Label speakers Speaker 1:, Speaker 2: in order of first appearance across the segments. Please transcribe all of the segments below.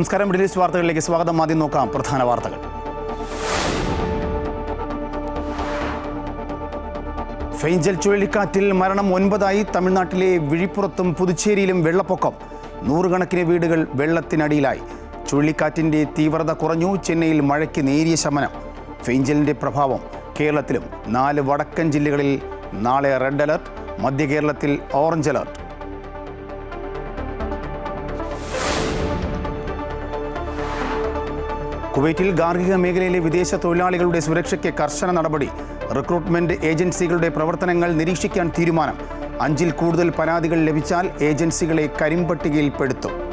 Speaker 1: നമസ്കാരം. Middle east വാർത്തകളിലേക്ക് സ്വാഗതം. ആദ്യം നോക്കാം പ്രധാന വാർത്തകൾ. ഫെയ്ഞ്ചൽ ചുഴലിക്കാറ്റിൽ മരണം ഒൻപതായി. തമിഴ്നാട്ടിലെ വിഴിപ്പുറത്തും പുതുച്ചേരിയിലും വെള്ളപ്പൊക്കം. നൂറുകണക്കിന് വീടുകൾ വെള്ളത്തിനടിയിലായി. ചുഴലിക്കാറ്റിന്റെ തീവ്രത കുറഞ്ഞു. ചെന്നൈയിൽ മഴയ്ക്ക് നേരിയ ശമനം. ഫെയ്ഞ്ചലിന്റെ പ്രഭാവം കേരളത്തിലും. നാല് വടക്കൻ ജില്ലകളിൽ നാളെ റെഡ് അലർട്ട്. മധ്യ കേരളത്തിൽ ഓറഞ്ച് അലർട്ട്. കുവൈറ്റിൽ ഗാർഹിക മേഖലയിലെ വിദേശ തൊഴിലാളികളുടെ സുരക്ഷയ്ക്ക് കർശന നടപടി. റിക്രൂട്ട്മെന്റ് ഏജൻസികളുടെ പ്രവർത്തനങ്ങൾ നിരീക്ഷിക്കാൻ തീരുമാനം. അഞ്ചിൽ കൂടുതൽ പരാതികൾ ലഭിച്ചാൽ ഏജൻസികളെ കരിമ്പട്ടികയിൽപ്പെടുത്തും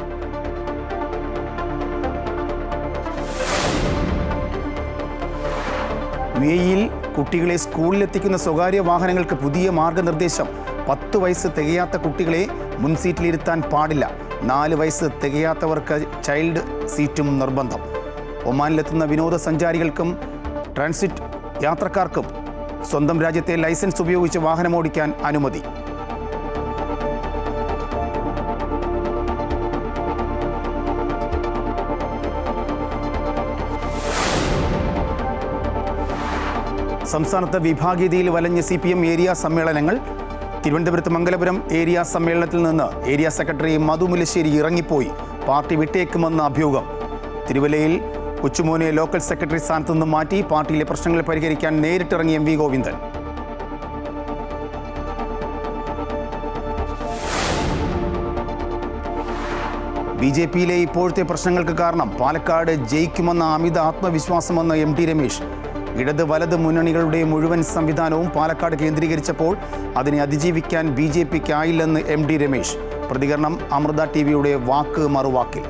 Speaker 1: യു എയിൽ കുട്ടികളെ സ്കൂളിലെത്തിക്കുന്ന സ്വകാര്യ വാഹനങ്ങൾക്ക് പുതിയ മാർഗനിർദ്ദേശം. പത്ത് വയസ്സ് തികയാത്ത കുട്ടികളെ മുൻസീറ്റിലിരുത്താൻ പാടില്ല. നാല് വയസ്സ് തികയാത്തവർക്ക് ചൈൽഡ് സീറ്റും നിർബന്ധം. ഒമാനിലെത്തുന്ന വിനോദസഞ്ചാരികൾക്കും ട്രാൻസിറ്റ് യാത്രക്കാർക്കും സ്വന്തം രാജ്യത്തെ ലൈസൻസ് ഉപയോഗിച്ച് വാഹനമോടിക്കാൻ അനുമതി. സംസ്ഥാനത്ത് വിഭാഗീയതയിൽ വലഞ്ഞ സി പി എം ഏരിയ സമ്മേളനങ്ങൾ. തിരുവനന്തപുരത്ത് മംഗലപുരം ഏരിയ സമ്മേളനത്തിൽ നിന്ന് ഏരിയ സെക്രട്ടറി മധു മുല്ലശ്ശേരി ഇറങ്ങിപ്പോയി. പാർട്ടി വിട്ടേക്കുമെന്ന അഭ്യൂഹം. തിരുവല്ലയിൽ കൊച്ചുമോനെ ലോക്കൽ സെക്രട്ടറി സ്ഥാനത്തു നിന്നും മാറ്റി പാർട്ടിയിലെ പ്രശ്നങ്ങൾ പരിഹരിക്കാൻ നേരിട്ടിറങ്ങി M V Govindan. B J പിയിലെ ഇപ്പോഴത്തെ പ്രശ്നങ്ങൾക്ക് കാരണം പാലക്കാട് ജയിക്കുമെന്ന അമിത ആത്മവിശ്വാസമെന്ന് എം ടി രമേശ്. ഇടത് വലത് മുന്നണികളുടെ മുഴുവൻ സംവിധാനവും പാലക്കാട് കേന്ദ്രീകരിച്ചപ്പോൾ അതിനെ അതിജീവിക്കാൻ ബി ജെ പിക്കായില്ലെന്ന് എം ഡി രമേശ്. പ്രതികരണം അമൃത ടി വിയുടെ വാക്ക് മറുവാക്കിൽ.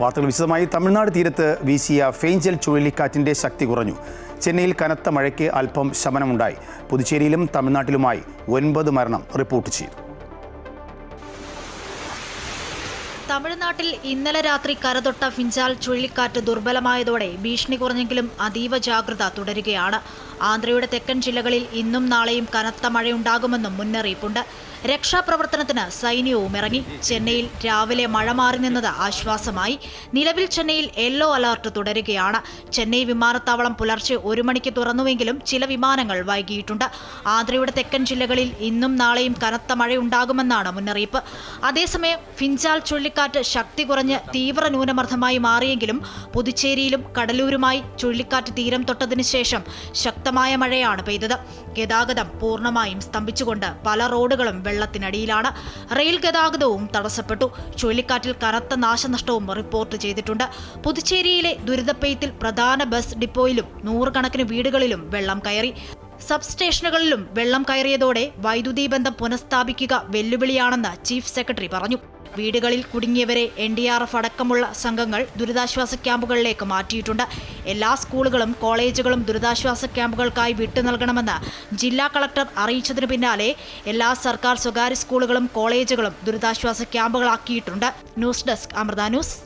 Speaker 1: വാർത്തകൾ വിശദമായി. തമിഴ്നാട് തീരത്ത് വീശിയ ഫെയ്ഞ്ചൽ ചുഴലിക്കാറ്റിന്റെ ശക്തി കുറഞ്ഞു. ചെന്നൈയിൽ കനത്ത മഴയ്ക്ക് അല്പം ശമനമുണ്ടായി. പുതുച്ചേരിയിലും തമിഴ്നാട്ടിലുമായി ഒൻപത് മരണം റിപ്പോർട്ട് ചെയ്തു.
Speaker 2: തമിഴ്നാട്ടിൽ ഇന്നലെ രാത്രി കരതൊട്ട ഫിഞ്ചാൽ ചുഴലിക്കാറ്റ് ദുർബലമായതോടെ ഭീഷണി കുറഞ്ഞെങ്കിലും അതീവ ജാഗ്രത തുടരുകയാണ്. ആന്ധ്രയുടെ തെക്കൻ ജില്ലകളിൽ ഇന്നും നാളെയും കനത്ത മഴയുണ്ടാകുമെന്നും മുന്നറിയിപ്പുണ്ട്. രക്ഷാപ്രവർത്തനത്തിന് സൈന്യവും ഇറങ്ങി. ചെന്നൈയിൽ രാവിലെ മഴ മാറി നിന്നത് ആശ്വാസമായി. നിലവിൽ ചെന്നൈയിൽ യെല്ലോ അലർട്ട് തുടരുകയാണ്. ചെന്നൈ വിമാനത്താവളം പുലർച്ചെ ഒരു മണിക്ക് തുറന്നുവെങ്കിലും ചില വിമാനങ്ങൾ വൈകിയിട്ടുണ്ട്. ആന്ധ്രയുടെ തെക്കൻ ജില്ലകളിൽ ഇന്നും നാളെയും കനത്ത മഴയുണ്ടാകുമെന്നാണ് മുന്നറിയിപ്പ്. അതേസമയം ഫിഞ്ചാൽ ചുഴലിക്കാറ്റ് ശക്തി കുറഞ്ഞ് തീവ്ര ന്യൂനമർദ്ദമായി മാറിയെങ്കിലും പുതുച്ചേരിയിലും കടലൂരുമായി ചുഴലിക്കാറ്റ് തീരം തൊട്ടതിനു ശേഷം ശക്തമായ മഴയാണ് പെയ്തത്. ഗതാഗതം പൂർണമായും സ്തംഭിച്ചുകൊണ്ട് പല റോഡുകളും വെള്ളത്തിനടിയിലാണ്. റെയിൽ ഗതാഗതവും തടസ്സപ്പെട്ടു. ചുഴലിക്കാറ്റിൽ കനത്ത നാശനഷ്ടവും റിപ്പോർട്ട് ചെയ്തിട്ടുണ്ട്. പുതുച്ചേരിയിലെ ദുരിതപ്പെയ്ത്തിൽ പ്രധാന ബസ് ഡിപ്പോയിലും നൂറുകണക്കിന് വീടുകളിലും വെള്ളം കയറി. സബ് സ്റ്റേഷനുകളിലും വെള്ളം കയറിയതോടെ വൈദ്യുതി ബന്ധം പുനഃസ്ഥാപിക്കുക വെല്ലുവിളിയാണെന്ന് ചീഫ് സെക്രട്ടറി പറഞ്ഞു. വീടുകളിൽ കുടുങ്ങിയവരെ എൻ ഡി ആർ എഫ് അടക്കമുള്ള സംഘങ്ങൾ ദുരിതാശ്വാസ ക്യാമ്പുകളിലേക്ക് മാറ്റിയിട്ടുണ്ട്. എല്ലാ സ്കൂളുകളും കോളേജുകളും ദുരിതാശ്വാസ ക്യാമ്പുകൾക്കായി വിട്ടു നൽകണമെന്ന് ജില്ലാ കളക്ടർ അറിയിച്ചതിനു പിന്നാലെ എല്ലാ സർക്കാർ സ്വകാര്യ സ്കൂളുകളും കോളേജുകളും ദുരിതാശ്വാസ ക്യാമ്പുകളാക്കിയിട്ടുണ്ട്. News desk Amrita news.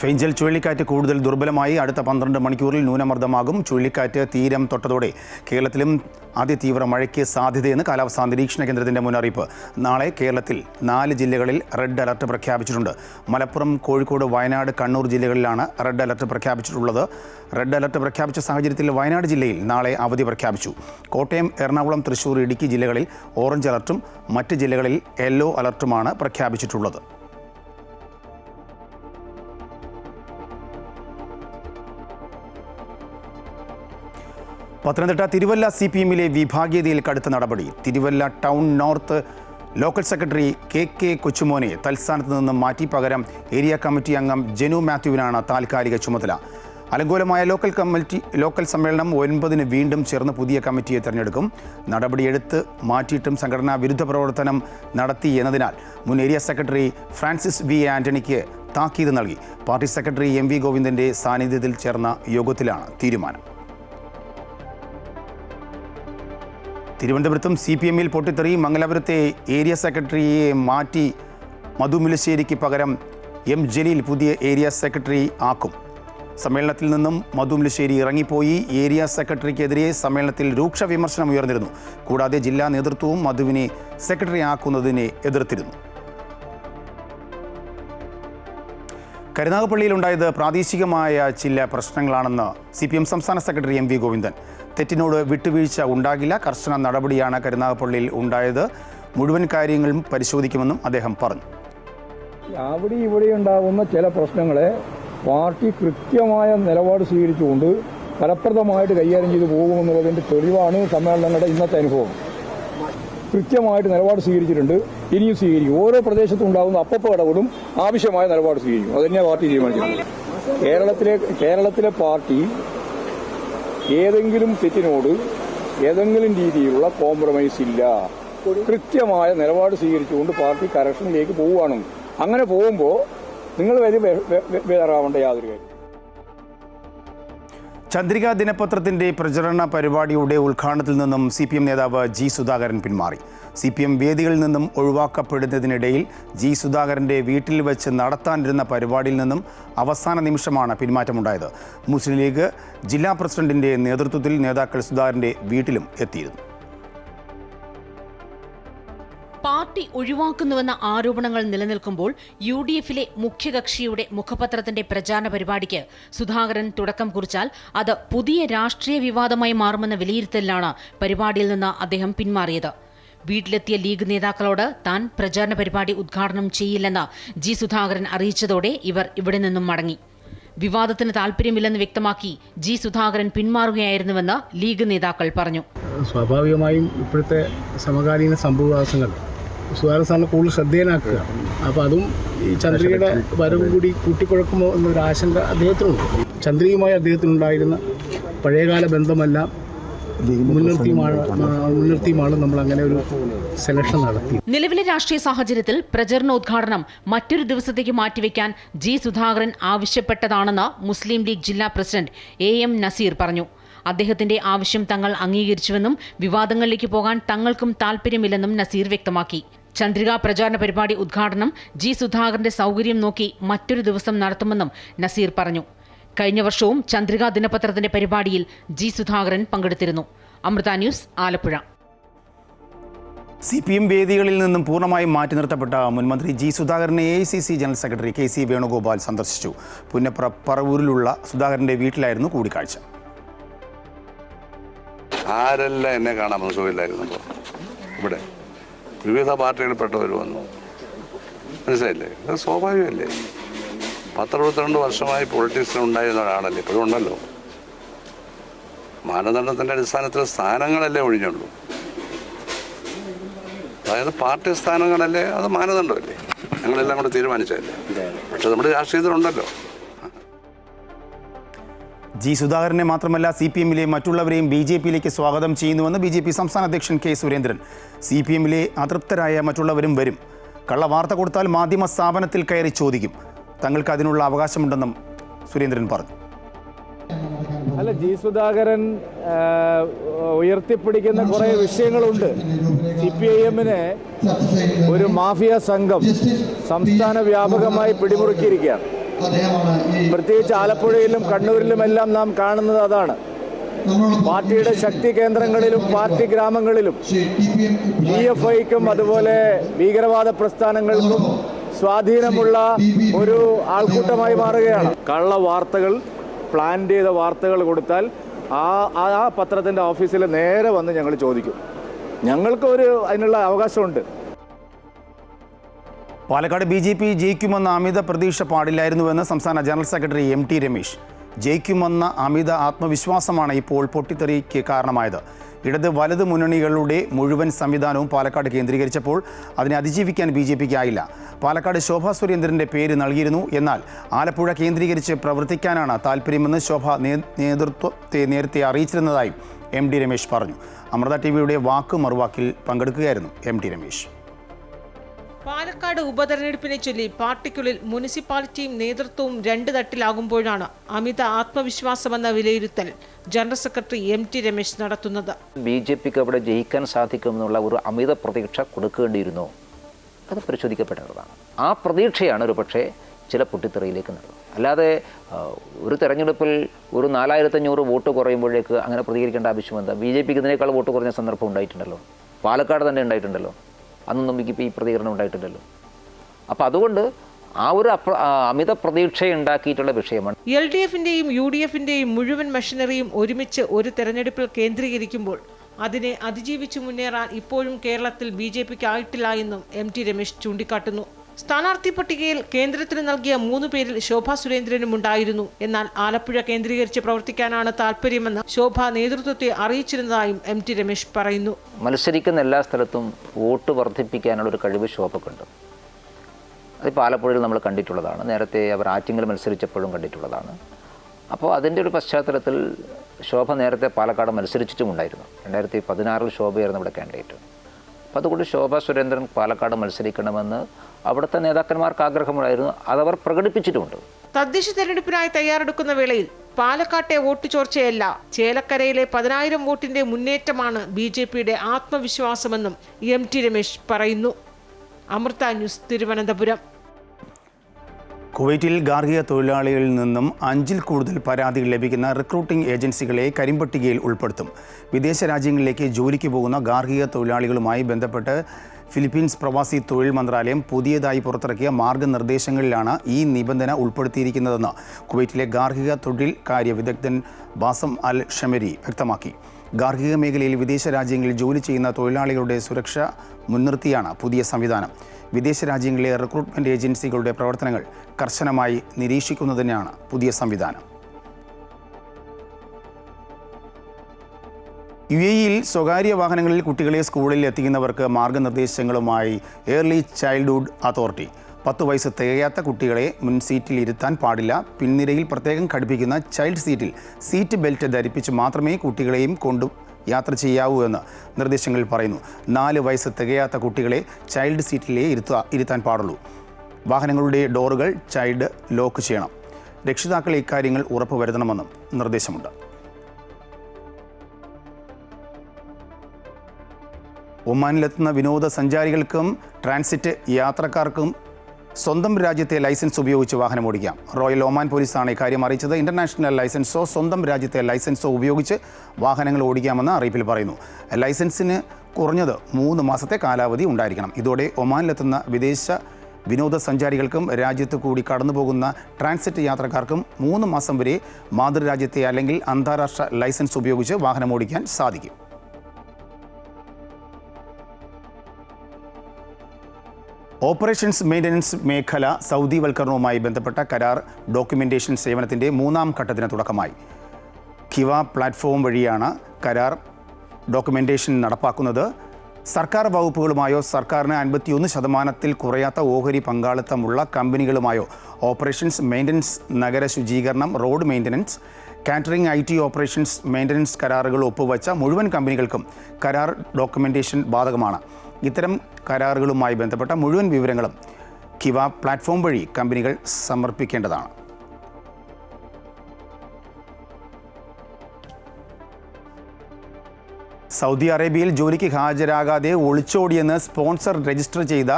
Speaker 1: Fengal ചുഴലിക്കാറ്റ് കൂടുതൽ ദുർബലമായി അടുത്ത പന്ത്രണ്ട് മണിക്കൂറിൽ ന്യൂനമർദ്ദമാകും. ചുഴലിക്കാറ്റ് തീരം തൊട്ടതോടെ കേരളത്തിലും അതിതീവ്ര മഴയ്ക്ക് സാധ്യതയെന്ന് കാലാവസ്ഥാ നിരീക്ഷണ കേന്ദ്രത്തിന്റെ മുന്നറിയിപ്പ്. നാളെ കേരളത്തിൽ നാല് ജില്ലകളിൽ റെഡ് അലർട്ട് പ്രഖ്യാപിച്ചിട്ടുണ്ട്. മലപ്പുറം കോഴിക്കോട് വയനാട് കണ്ണൂർ ജില്ലകളിലാണ് റെഡ് അലർട്ട് പ്രഖ്യാപിച്ചിട്ടുള്ളത്. റെഡ് അലർട്ട് പ്രഖ്യാപിച്ച സാഹചര്യത്തിൽ വയനാട് ജില്ലയിൽ നാളെ അവധി പ്രഖ്യാപിച്ചു. കോട്ടയം എറണാകുളം തൃശൂർ ഇടുക്കി ജില്ലകളിൽ ഓറഞ്ച് അലർട്ടും മറ്റ് ജില്ലകളിൽ യെല്ലോ അലർട്ടുമാണ് പ്രഖ്യാപിച്ചിട്ടുള്ളത്. പത്തനംതിട്ട തിരുവല്ല സി പി എമ്മിലെ വിഭാഗീയതയിൽ കടുത്ത നടപടി. Thiruvalla town north local secretary K K കൊച്ചുമോനെ തൽസ്ഥാനത്ത് നിന്ന് മാറ്റി പകരം ഏരിയ കമ്മിറ്റി അംഗം ജനു മാത്യുവിനാണ് താൽക്കാലിക ചുമതല. അലങ്കോലമായ ലോക്കൽ കമ്മിറ്റി ലോക്കൽ സമ്മേളനം ഒൻപതിന് വീണ്ടും ചേർന്ന് പുതിയ കമ്മിറ്റിയെ തെരഞ്ഞെടുക്കും. നടപടിയെടുത്ത് മാറ്റിയിട്ടും സംഘടനാ വിരുദ്ധ പ്രവർത്തനം നടത്തി എന്നതിനാൽ മുൻ ഏരിയ സെക്രട്ടറി ഫ്രാൻസിസ് വി ആന്റണിക്ക് താക്കീത് നൽകി. പാർട്ടി സെക്രട്ടറി എം വി ഗോവിന്ദന്റെ സാന്നിധ്യത്തിൽ ചേർന്ന യോഗത്തിലാണ് തീരുമാനം. തിരുവനന്തപുരത്തും സി പി എമ്മിൽ പൊട്ടിത്തെറി. മംഗലാപുരത്തെ ഏരിയ സെക്രട്ടറിയെ മാറ്റി മധു മുല്ലശ്ശേരിക്ക് പകരം എം ജലീൽ പുതിയ ഏരിയ സെക്രട്ടറി ആക്കും. സമ്മേളനത്തിൽ നിന്നും മധുമുലശ്ശേരി ഇറങ്ങിപ്പോയി. ഏരിയ സെക്രട്ടറിക്കെതിരെ സമ്മേളനത്തിൽ രൂക്ഷ വിമർശനം ഉയർന്നിരുന്നു. കൂടാതെ ജില്ലാ നേതൃത്വവും മധുവിനെ സെക്രട്ടറി ആക്കുന്നതിനെ എതിർത്തിരുന്നു. കരുനാഗപ്പള്ളിയിലുണ്ടായത് പ്രാദേശികമായ ചില പ്രശ്നങ്ങളാണെന്ന് സി പി എം സംസ്ഥാന സെക്രട്ടറി എം വി ഗോവിന്ദൻ. തെറ്റിനോട് വിട്ടുവീഴ്ച ഉണ്ടാകില്ല. കർശന നടപടിയാണ് കരുനാഗപ്പള്ളിയിൽ ഉണ്ടായത്. മുഴുവൻ കാര്യങ്ങളും പരിശോധിക്കുമെന്നും അദ്ദേഹം പറഞ്ഞു.
Speaker 3: അവിടെ ഇവിടെ ഉണ്ടാകുന്ന ചില പ്രശ്നങ്ങളെ പാർട്ടി കൃത്യമായ നിലപാട് സ്വീകരിച്ചുകൊണ്ട് ഫലപ്രദമായിട്ട് കൈകാര്യം ചെയ്തു പോകുമെന്നുള്ളതിന്റെ തെളിവാണ് സമ്മേളനങ്ങളുടെ ഇന്നത്തെ അനുഭവം. കൃത്യമായിട്ട് നിലപാട് സ്വീകരിച്ചിട്ടുണ്ട്. ഇനിയും സ്വീകരിക്കും. ഓരോ പ്രദേശത്തും ഉണ്ടാകുന്ന അപ്പപ്പോ ഇടപെടും. ആവശ്യമായ നിലപാട് സ്വീകരിക്കും. അത് തന്നെയാണ് പാർട്ടി തീരുമാനിച്ചിട്ടുള്ളത് കേരളത്തിലെ കേരളത്തിലെ പാർട്ടി ഏതെങ്കിലും തെറ്റിനോട് ഏതെങ്കിലും രീതിയിലുള്ള കോംപ്രമൈസ് ഇല്ല. കൃത്യമായ നിലപാട് സ്വീകരിച്ചുകൊണ്ട് പാർട്ടി കറക്ഷനിലേക്ക് പോവുകയാണ് അങ്ങനെ പോകുമ്പോൾ നിങ്ങൾ വലിയ വേറാവേണ്ട യാതൊരു കാര്യം
Speaker 1: ചന്ദ്രിക ദിനപത്രത്തിന്റെ പ്രചരണ പരിപാടിയുടെ ഉദ്ഘാടനത്തിൽ നിന്നും സി പി എം നേതാവ് ജി സുധാകരൻ പിന്മാറി. സി പി എം വേദികളിൽ നിന്നും ഒഴിവാക്കപ്പെടുന്നതിനിടയിൽ ജി സുധാകരന്റെ വീട്ടിൽ വെച്ച് നടത്താനിരുന്ന പരിപാടിയിൽ നിന്നും അവസാന നിമിഷമാണ് പിന്മാറ്റമുണ്ടായത്. മുസ്ലിം ലീഗ് ജില്ലാ പ്രസിഡന്റിന്റെ നേതൃത്വത്തിൽ നേതാക്കൾ സുധാകരന്റെ വീട്ടിലും എത്തിയിരുന്നു.
Speaker 4: പാർട്ടി ഒഴിവാക്കുന്നുവെന്ന ആരോപണങ്ങൾ നിലനിൽക്കുമ്പോൾ യു ഡി എഫിലെ മുഖ്യകക്ഷിയുടെ മുഖപത്രത്തിന്റെ പ്രചാരണ പരിപാടിക്ക് സുധാകരൻ തുടക്കം കുറിച്ചാൽ അത് പുതിയ രാഷ്ട്രീയ വിവാദമായി മാറുമെന്ന വിലയിരുത്തലിലാണ് പരിപാടിയിൽ നിന്ന് അദ്ദേഹം പിന്മാറിയത്. വീട്ടിലെത്തിയ ലീഗ് നേതാക്കളോട് താൻ പ്രചാരണ പരിപാടി ഉദ്ഘാടനം ചെയ്യില്ലെന്ന് ജി സുധാകരൻ അറിയിച്ചതോടെ ഇവർ ഇവിടെ നിന്നും മടങ്ങി. വിവാദത്തിന് താല്പര്യമില്ലെന്ന് വ്യക്തമാക്കി ജി സുധാകരൻ പിന്മാറുകയായിരുന്നുവെന്ന് ലീഗ് നേതാക്കൾ പറഞ്ഞു.
Speaker 5: സ്വാഭാവികമായും ഇപ്പോഴത്തെ സമകാലീന സംഭവവികാസങ്ങൾ സുധാകരൻ സാറിന് കൂടുതൽ ശ്രദ്ധേയനാക്കുക. അപ്പോൾ അതും ഈ ചന്ദ്രികയുടെ വരവ് കൂടി കൂട്ടിക്കുഴക്കുമോ എന്നൊരു ആശങ്ക അദ്ദേഹത്തിനുണ്ട്. ചന്ദ്രികയുമായി അദ്ദേഹത്തിനുണ്ടായിരുന്ന പഴയകാല ബന്ധമെല്ലാം മുൻനിർത്തിയുമാണ് നമ്മൾ അങ്ങനെ ഒരു സെലക്ഷൻ നടത്തി.
Speaker 4: നിലവിലെ രാഷ്ട്രീയ സാഹചര്യത്തിൽ പ്രചരണോദ്ഘാടനം മറ്റൊരു ദിവസത്തേക്ക് മാറ്റിവെക്കാൻ ജി സുധാകരൻ ആവശ്യപ്പെട്ടതാണെന്ന് മുസ്ലിം ലീഗ് ജില്ലാ പ്രസിഡന്റ് എ എം നസീർ പറഞ്ഞു. അദ്ദേഹത്തിന്റെ ആവശ്യം തങ്ങൾ അംഗീകരിച്ചുവെന്നും വിവാദങ്ങളിലേക്ക് പോകാൻ തങ്ങൾക്കും താൽപ്പര്യമില്ലെന്നും നസീർ വ്യക്തമാക്കി. ചന്ദ്രിക പ്രചാരണ പരിപാടി ഉദ്ഘാടനം ജി സുധാകരന്റെ സൗകര്യം നോക്കി മറ്റൊരു ദിവസം നടത്തുമെന്നും നസീർ പറഞ്ഞു. കഴിഞ്ഞ വർഷവും ചന്ദ്രികാ ദിനപത്രത്തിന്റെ പരിപാടിയിൽ ജി സുധാകരൻ പങ്കെടുത്തിരുന്നു. Amrita news Alappuzha.
Speaker 1: C P M വേദികളിൽ നിന്നും പൂർണമായും മാറ്റി നിർത്തപ്പെട്ട മുൻമന്ത്രി ജി സുധാകരനെ A I C C general secretary K C Venugopal സന്ദർശിച്ചു. പുന്നപ്ര പറവൂരിലുള്ള സുധാകരന്റെ വീട്ടിലായിരുന്നു കൂടിക്കാഴ്ച.
Speaker 6: ആരെല്ലാം എന്നെ കാണാൻ ഇവിടെ. വിവിധ പാർട്ടികളിൽപ്പെട്ടവർ വന്നു. മനസ്സിലായില്ലേ? അത് സ്വാഭാവികമല്ലേ? പത്തറുപത്തിരണ്ട് വർഷമായി പൊളിറ്റിക്സിൽ ഉണ്ടായിരുന്ന ഒരാളല്ലേ ഇപ്പോഴും ഉണ്ടല്ലോ. മാനദണ്ഡത്തിന്റെ അടിസ്ഥാനത്തിൽ സ്ഥാനങ്ങളല്ലേ ഒഴിഞ്ഞുള്ളൂ. അതായത് പാർട്ടി സ്ഥാനങ്ങളല്ലേ? അത് മാനദണ്ഡമല്ലേ? ഞങ്ങളെല്ലാം കൂടെ തീരുമാനിച്ചതല്ലേ? പക്ഷെ നമ്മുടെ രാഷ്ട്രീയത്തിലുണ്ടല്ലോ.
Speaker 1: ജി സുധാകരനെ മാത്രമല്ല സി പി എമ്മിലെ മറ്റുള്ളവരെയും ബി ജെ പിയിലേക്ക് സ്വാഗതം ചെയ്യുന്നുവെന്ന് ബി ജെ പി സംസ്ഥാന അധ്യക്ഷൻ കെ സുരേന്ദ്രൻ. സി പി എമ്മിലെ അതൃപ്തരായ മറ്റുള്ളവരും വരും. കള്ള വാർത്ത കൊടുത്താൽ മാധ്യമ സ്ഥാപനത്തിൽ കയറി ചോദിക്കും. തങ്ങൾക്ക് അതിനുള്ള അവകാശമുണ്ടെന്നും സുരേന്ദ്രൻ പറഞ്ഞു.
Speaker 3: അല്ല ജി സുധാകരൻ ഉയർത്തിപ്പിടിക്കുന്ന കുറേ വിഷയങ്ങളുണ്ട്. സി പി ഐ എമ്മിനെ ഒരു മാഫിയ സംഘം സംസ്ഥാന വ്യാപകമായി പിടിമുറുക്കിയിരിക്കുകയാണ്. പ്രത്യേകിച്ച് ആലപ്പുഴയിലും കണ്ണൂരിലുമെല്ലാം നാം കാണുന്നത് അതാണ്. പാർട്ടിയുടെ ശക്തി കേന്ദ്രങ്ങളിലും പാർട്ടി ഗ്രാമങ്ങളിലും ബി എഫ് ഐക്കും അതുപോലെ ഭീകരവാദ പ്രസ്ഥാനങ്ങൾക്കും സ്വാധീനമുള്ള ഒരു ആൾക്കൂട്ടമായി മാറുകയാണ്. കള്ള വാർത്തകൾ പ്ലാൻ ചെയ്ത വാർത്തകൾ കൊടുത്താൽ ആ ആ- ആ പത്രത്തിന്റെ ഓഫീസിൽ നേരെ വന്ന് ഞങ്ങൾ ചോദിക്കും. ഞങ്ങൾക്ക് ഒരു അതിനുള്ള അവകാശമുണ്ട്.
Speaker 1: പാലക്കാട് ബി ജെ പി ജയിക്കുമെന്ന അമിത പ്രതീക്ഷ പാടില്ലായിരുന്നുവെന്ന് സംസ്ഥാന general secretary M T Ramesh. ജയിക്കുമെന്ന അമിത ആത്മവിശ്വാസമാണ് ഇപ്പോൾ പൊട്ടിത്തെറിക്ക് കാരണമായത്. ഇടത് വലത് മുന്നണികളുടെ മുഴുവൻ സംവിധാനവും പാലക്കാട് കേന്ദ്രീകരിച്ചപ്പോൾ അതിനെ അതിജീവിക്കാൻ ബി ജെ പാലക്കാട് ശോഭാ സുരേന്ദ്രന്റെ പേര് നൽകിയിരുന്നു. എന്നാൽ ആലപ്പുഴ കേന്ദ്രീകരിച്ച് പ്രവർത്തിക്കാനാണ് താല്പര്യമെന്ന് ശോഭ നേതൃത്വത്തെ നേരത്തെ അറിയിച്ചിരുന്നതായും എം ഡി രമേശ് പറഞ്ഞു. അമൃത ടി വിയുടെ വാക്ക് മറുവാക്കിൽ പങ്കെടുക്കുകയായിരുന്നു എം രമേശ്.
Speaker 7: പാലക്കാട് ഉപതെരഞ്ഞെടുപ്പിനെ ചൊല്ലി പാർട്ടിക്കുള്ളിൽ മുനിസിപ്പാലിറ്റിയും നേതൃത്വവും രണ്ട് തട്ടിലാകുമ്പോഴാണ് അമിത ആത്മവിശ്വാസമെന്ന വിലയിരുത്തൽ general secretary M T Ramesh നടത്തുന്നത്.
Speaker 8: ബി ജെ പിക്ക് അവിടെ ജയിക്കാൻ സാധിക്കുമെന്നുള്ള ഒരു അമിത പ്രതീക്ഷ കൊടുക്കേണ്ടിയിരുന്നു. അത് പരിശോധിക്കപ്പെടേണ്ടതാണ് ആ പ്രതീക്ഷയാണ് ഒരു പക്ഷേ ചില പൊട്ടിത്തെറിയിലേക്ക് നടന്നത്. അല്ലാതെ ഒരു തെരഞ്ഞെടുപ്പിൽ ഒരു നാലായിരത്തഞ്ഞൂറ് വോട്ട് കുറയുമ്പോഴേക്ക് അങ്ങനെ പ്രതികരിക്കേണ്ട ആവശ്യമെന്താ? ബി ജെ പിക്ക് ഇതിനേക്കാൾ വോട്ട് കുറഞ്ഞ സന്ദർഭം ഉണ്ടായിട്ടുണ്ടല്ലോ. പാലക്കാട് തന്നെ ഉണ്ടായിട്ടുണ്ടല്ലോ. അന്നൊന്നും നമുക്ക് ഈ പ്രതികരണം ഉണ്ടായിട്ടില്ലല്ലോ. അപ്പോൾ അതുകൊണ്ട് ആ ഒരു അമിത പ്രതീക്ഷയുണ്ടാക്കിയിട്ടുള്ള വിഷയമാണ്.
Speaker 7: എൽ ഡി എഫിന്റെയും യു ഡി എഫിന്റെയും മുഴുവൻ മെഷീനറിയും ഒരുമിച്ച് ഒരു തെരഞ്ഞെടുപ്പിൽ കേന്ദ്രീകരിക്കുമ്പോൾ അതിനെ അതിജീവിച്ച് മുന്നേറാൻ ഇപ്പോഴും കേരളത്തിൽ ബി ജെ പിക്ക് ആയിട്ടില്ല എന്നും എം ടി രമേശ് ചൂണ്ടിക്കാട്ടുന്നു. സ്ഥാനാർത്ഥി പട്ടികയിൽ കേന്ദ്രത്തിന് നൽകിയ മൂന്ന് പേരിൽ ശോഭ സുരേന്ദ്രനും ഉണ്ടായിരുന്നു. എന്നാൽ ആലപ്പുഴ കേന്ദ്രീകരിച്ച് പ്രവർത്തിക്കാനാണ് താല്പര്യമെന്ന് ശോഭ നേതൃത്വത്തെ അറിയിച്ചിരുന്നതായും എം ടി രമേശ് പറയുന്നു.
Speaker 8: മത്സരിക്കുന്ന എല്ലാ സ്ഥലത്തും വോട്ട് വർദ്ധിപ്പിക്കാനുള്ള ഒരു കഴിവ് ശോഭക്കുണ്ട്. അതിപ്പോൾ ആലപ്പുഴയിൽ നമ്മൾ കണ്ടിട്ടുള്ളതാണ്. നേരത്തെ അവർ ആറ്റിങ്ങൽ മത്സരിച്ചപ്പോഴും കണ്ടിട്ടുള്ളതാണ്. അപ്പോൾ അതിന്റെ ഒരു പശ്ചാത്തലത്തിൽ ശോഭ നേരത്തെ പാലക്കാട് മത്സരിച്ചിട്ടുമുണ്ടായിരുന്നു രണ്ടായിരത്തി പതിനാറിൽ ശോഭയായിരുന്നു ഇവിടെ കാൻഡിഡേറ്റ് അപ്പോൾ അതുകൊണ്ട് ശോഭ സുരേന്ദ്രൻ പാലക്കാട് മത്സരിക്കണമെന്ന് അവിടുത്തെ നേതാക്കന്മാർക്ക് ആഗ്രഹമുണ്ടായിരുന്നു. അതവർ പ്രകടിപ്പിച്ചിട്ടുമുണ്ട്.
Speaker 7: തദ്ദേശ തെരഞ്ഞെടുപ്പിനായി തയ്യാറെടുക്കുന്ന വേളയിൽ പാലക്കാട്ടെ വോട്ട് ചോർച്ചയല്ല. ചേലക്കരയിലെ പതിനായിരം വോട്ടിന്റെ മുന്നേറ്റമാണ് ബി ജെ പിയുടെ ആത്മവിശ്വാസമെന്നും എം ടി രമേശ് പറയുന്നു. അമൃത ന്യൂസ് തിരുവനന്തപുരം.
Speaker 1: കുവൈറ്റിൽ ഗാർഹിക തൊഴിലാളികളിൽ നിന്നും അഞ്ചിൽ കൂടുതൽ പരാതികൾ ലഭിക്കുന്ന റിക്രൂട്ടിംഗ് ഏജൻസികളെ കരിമ്പട്ടികയിൽ ഉൾപ്പെടുത്തും. വിദേശ രാജ്യങ്ങളിലേക്ക് ജോലിക്ക് പോകുന്ന ഗാർഹിക തൊഴിലാളികളുമായി ബന്ധപ്പെട്ട് ഫിലിപ്പീൻസ് പ്രവാസി തൊഴിൽ മന്ത്രാലയം പുതിയതായി പുറത്തിറക്കിയ മാർഗനിർദ്ദേശങ്ങളിലാണ് ഈ നിബന്ധന ഉൾപ്പെടുത്തിയിരിക്കുന്നതെന്ന് കുവൈറ്റിലെ ഗാർഹിക തൊഴിൽ കാര്യ വിദഗ്ധൻ ബാസം അൽ ഷമരി വ്യക്തമാക്കി. ഗാർഹിക മേഖലയിൽ വിദേശ രാജ്യങ്ങളിൽ ജോലി ചെയ്യുന്ന തൊഴിലാളികളുടെ സുരക്ഷ മുൻനിർത്തിയാണ് പുതിയ സംവിധാനം. വിദേശ രാജ്യങ്ങളിലെ റിക്രൂട്ട്മെന്റ് ഏജൻസികളുടെ പ്രവർത്തനങ്ങൾ കർശനമായി നിരീക്ഷിക്കുന്നതിനാണ് പുതിയ സംവിധാനം. യു എയിൽ സ്വകാര്യ വാഹനങ്ങളിൽ കുട്ടികളെ സ്കൂളിൽ എത്തിക്കുന്നവർക്ക് മാർഗനിർദ്ദേശങ്ങളുമായി ഏർലി ചൈൽഡ്ഹുഡ് അതോറിറ്റി പത്ത് വയസ്സ് തികയാത്ത കുട്ടികളെ മുൻ സീറ്റിൽ ഇരുത്താൻ പാടില്ല. പിൻനിരയിൽ പ്രത്യേകം ഘടിപ്പിക്കുന്ന ചൈൽഡ് സീറ്റിൽ സീറ്റ് ബെൽറ്റ് ധരിപ്പിച്ച് മാത്രമേ കുട്ടികളെയും കൊണ്ടു യാത്ര ചെയ്യാവൂ എന്ന് നിർദ്ദേശങ്ങളിൽ പറയുന്നു. നാല് വയസ്സ് തികയാത്ത കുട്ടികളെ ചൈൽഡ് സീറ്റിലേ ഇരുത്താ ഇരുത്താൻ പാടുള്ളൂ. വാഹനങ്ങളുടെ ഡോറുകൾ ചൈൽഡ് ലോക്ക് ചെയ്യണം. രക്ഷിതാക്കൾ ഇക്കാര്യങ്ങൾ ഉറപ്പുവരുത്തണമെന്നും നിർദ്ദേശമുണ്ട്. ഒമാനിലെത്തുന്ന വിനോദസഞ്ചാരികൾക്കും ട്രാൻസിറ്റ് യാത്രക്കാർക്കും സ്വന്തം രാജ്യത്തെ ലൈസൻസ് ഉപയോഗിച്ച് വാഹനം ഓടിക്കാം. റോയൽ ഒമാൻ പോലീസാണ് ഇക്കാര്യം അറിയിച്ചത്. ഇന്റർനാഷണൽ ലൈസൻസോ സ്വന്തം രാജ്യത്തെ ലൈസൻസോ ഉപയോഗിച്ച് വാഹനങ്ങൾ ഓടിക്കാമെന്ന് അറിയിപ്പിൽ പറയുന്നു. ലൈസൻസിന് കുറഞ്ഞത് മൂന്ന് മാസത്തെ കാലാവധി ഉണ്ടായിരിക്കണം. ഇതോടെ ഒമാനിലെത്തുന്ന വിദേശ വിനോദസഞ്ചാരികൾക്കും രാജ്യത്ത് കൂടി കടന്നു പോകുന്ന ട്രാൻസിറ്റ് യാത്രക്കാർക്കും മൂന്ന് മാസം വരെ മാതൃരാജ്യത്തെ അല്ലെങ്കിൽ അന്താരാഷ്ട്ര ലൈസൻസ് ഉപയോഗിച്ച് വാഹനം ഓടിക്കാൻ സാധിക്കും. ഓപ്പറേഷൻസ് മെയിന്റനൻസ് മേഖല സൗദിവൽക്കരണവുമായി ബന്ധപ്പെട്ട കരാർ ഡോക്യുമെന്റേഷൻ സേവനത്തിന്റെ മൂന്നാം ഘട്ടത്തിന് തുടക്കമായി. കിവ പ്ലാറ്റ്ഫോം വഴിയാണ് കരാർ ഡോക്യുമെന്റേഷൻ നടപ്പാക്കുന്നത്. സർക്കാർ വകുപ്പുകളുമായോ സർക്കാരിന് അൻപത്തിയൊന്ന് ശതമാനത്തിൽ കുറയാത്ത ഓഹരി പങ്കാളിത്തമുള്ള കമ്പനികളുമായോ ഓപ്പറേഷൻസ് മെയിന്റനൻസ് നഗര ശുചീകരണം road maintenance catering I T operations maintenance കരാറുകൾ ഒപ്പുവച്ച മുഴുവൻ കമ്പനികൾക്കും കരാർ ഡോക്യുമെന്റേഷൻ ബാധകമാണ്. ഇത്തരം കരാറുകളുമായി ബന്ധപ്പെട്ട മുഴുവൻ വിവരങ്ങളും കിവ പ്ലാറ്റ്ഫോം വഴി കമ്പനികൾ സമർപ്പിക്കേണ്ടതാണ്. സൗദി അറേബ്യയിൽ ജോലിക്ക് ഹാജരാകാതെ ഒളിച്ചോടിയെന്ന് സ്പോൺസർ രജിസ്റ്റർ ചെയ്ത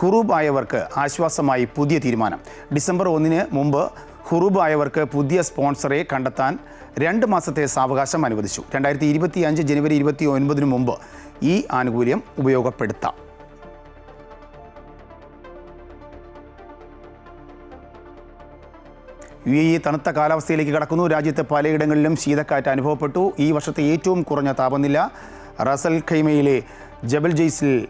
Speaker 1: ഹുറൂബ് ആയവർക്ക് ആശ്വാസമായി പുതിയ തീരുമാനം. ഡിസംബർ ഒന്നിന് മുമ്പ് ഹുറൂബ് ആയവർക്ക് പുതിയ സ്പോൺസറെ കണ്ടെത്താൻ രണ്ട് മാസത്തെ സാവകാശം അനുവദിച്ചു. രണ്ടായിരത്തി ഇരുപത്തി അഞ്ച് ജനുവരി ഇരുപത്തി ഒൻപതിനു മുമ്പ് ഈ ആനുകൂല്യം ഉപയോഗപ്പെടുത്താം. യു എ ഇ തണുത്ത കാലാവസ്ഥയിലേക്ക് കടക്കുന്നു. രാജ്യത്തെ പലയിടങ്ങളിലും ശീതക്കാറ്റ് അനുഭവപ്പെട്ടു. ഈ വർഷത്തെ ഏറ്റവും കുറഞ്ഞ താപനില റസൽ ഖൈമയിലെ ജബൽ ജെയ്സിൽ